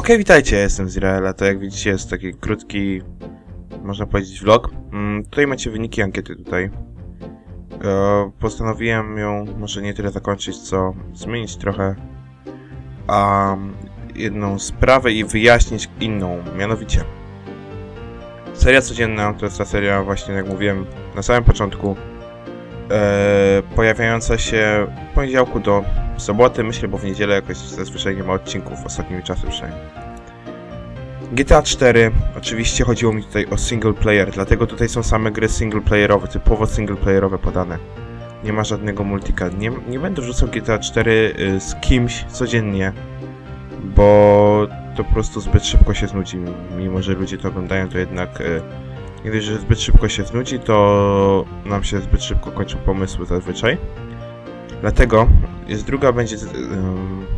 Okej, witajcie, jestem z Izraela. To jak widzicie jest taki krótki, można powiedzieć, vlog. Mm, tutaj macie wyniki ankiety tutaj. E, postanowiłem ją może nie tyle zakończyć, co zmienić trochę a, jedną sprawę i wyjaśnić inną, mianowicie. Seria codzienna to jest ta seria właśnie, jak mówiłem na samym początku, pojawiająca się w poniedziałku do soboty, myślę, bo w niedzielę jakoś zazwyczaj nie ma odcinków, ostatnimi czasy przynajmniej. GTA 4, oczywiście chodziło mi tutaj o single player, dlatego tutaj są same gry single playerowe, typowo single playerowe podane. Nie ma żadnego multika. Nie, nie będę wrzucał GTA 4 y, z kimś codziennie, bo to po prostu zbyt szybko się znudzi. Mimo, że ludzie to oglądają, to jednak y, dość, że zbyt szybko się znudzi, to nam się zbyt szybko kończą pomysły zazwyczaj. Dlatego jest druga, będzie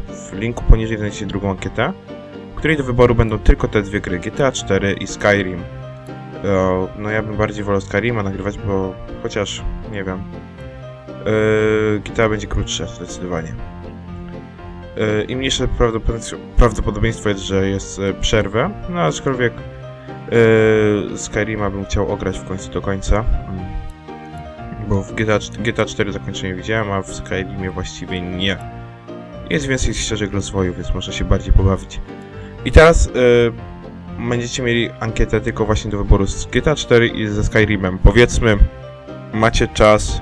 w linku poniżej znajdziecie drugą ankietę, w której do wyboru będą tylko te dwie gry, GTA 4 i Skyrim. E, No ja bym bardziej wolał Skyrima nagrywać, bo chociaż, nie wiem, e, GTA będzie krótsze zdecydowanie. E, I mniejsze prawdopodobieństwo, jest, że jest przerwę, no aczkolwiek e, Skyrima bym chciał ograć w końcu do końca. Mm. Bo w GTA, GTA 4 zakończenie widziałem, a w Skyrimie właściwie nie. Jest więcej ścieżek rozwoju, więc można się bardziej pobawić. I teraz y, będziecie mieli ankietę tylko właśnie do wyboru z GTA 4 i ze Skyrimem. Powiedzmy, macie czas.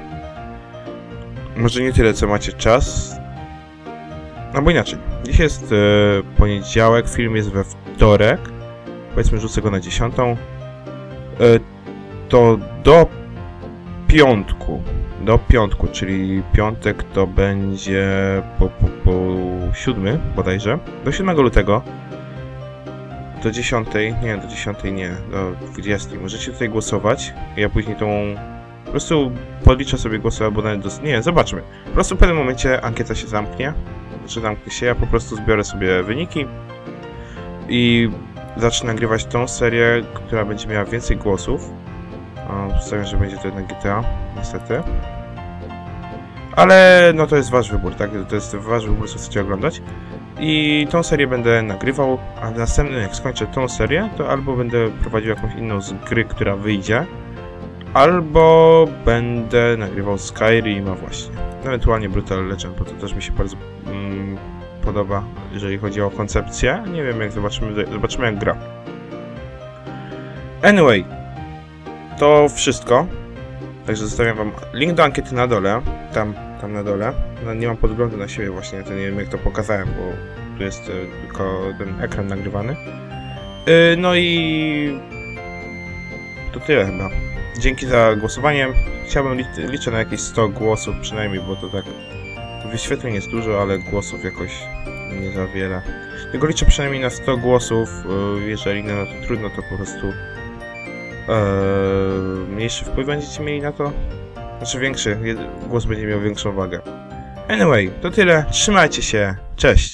Może nie tyle, co macie czas. Albo inaczej. Dziś jest y, poniedziałek, film jest we wtorek. Powiedzmy, rzucę go na dziesiątą. Y, to do piątku. Do piątku, czyli piątek to będzie po, po, po siódmy bodajże. Do 7 lutego. Do 10, nie, do 10 nie, do 20. Możecie tutaj głosować. Ja później tą. Po prostu podliczę sobie głosy albo nawet do. Nie, zobaczmy. Po prostu w pewnym momencie ankieta się zamknie. Znaczy zamknie się, ja po prostu zbiorę sobie wyniki i zacznę nagrywać tą serię, która będzie miała więcej głosów. Przedstawiam, że będzie to jednak GTA, niestety. Ale no to jest wasz wybór, tak? To jest wasz wybór, co chcecie oglądać. I tą serię będę nagrywał, a następny, jak skończę tą serię, to albo będę prowadził jakąś inną z gry, która wyjdzie, albo będę nagrywał Skyrima właśnie. Ewentualnie Brutal Legend, bo to też mi się bardzo mm, podoba, jeżeli chodzi o koncepcję. Nie wiem, jak zobaczymy, zobaczymy jak gra. Anyway, to wszystko. Także zostawiam wam link do ankiety na dole, tam, tam na dole. No, nie mam podglądu na siebie właśnie, to nie wiem jak to pokazałem, bo tu jest e, tylko ten ekran nagrywany. E, no i to tyle chyba. Dzięki za głosowanie. Chciałbym lic liczę na jakieś 100 głosów przynajmniej, bo to tak wyświetleń jest dużo, ale głosów jakoś nie za wiele. Tylko liczę przynajmniej na 100 głosów, e, jeżeli no to trudno, to po prostu Eee, mniejszy wpływ będziecie mieli na to? Znaczy większy, głos będzie miał większą wagę. Anyway, to tyle. Trzymajcie się. Cześć.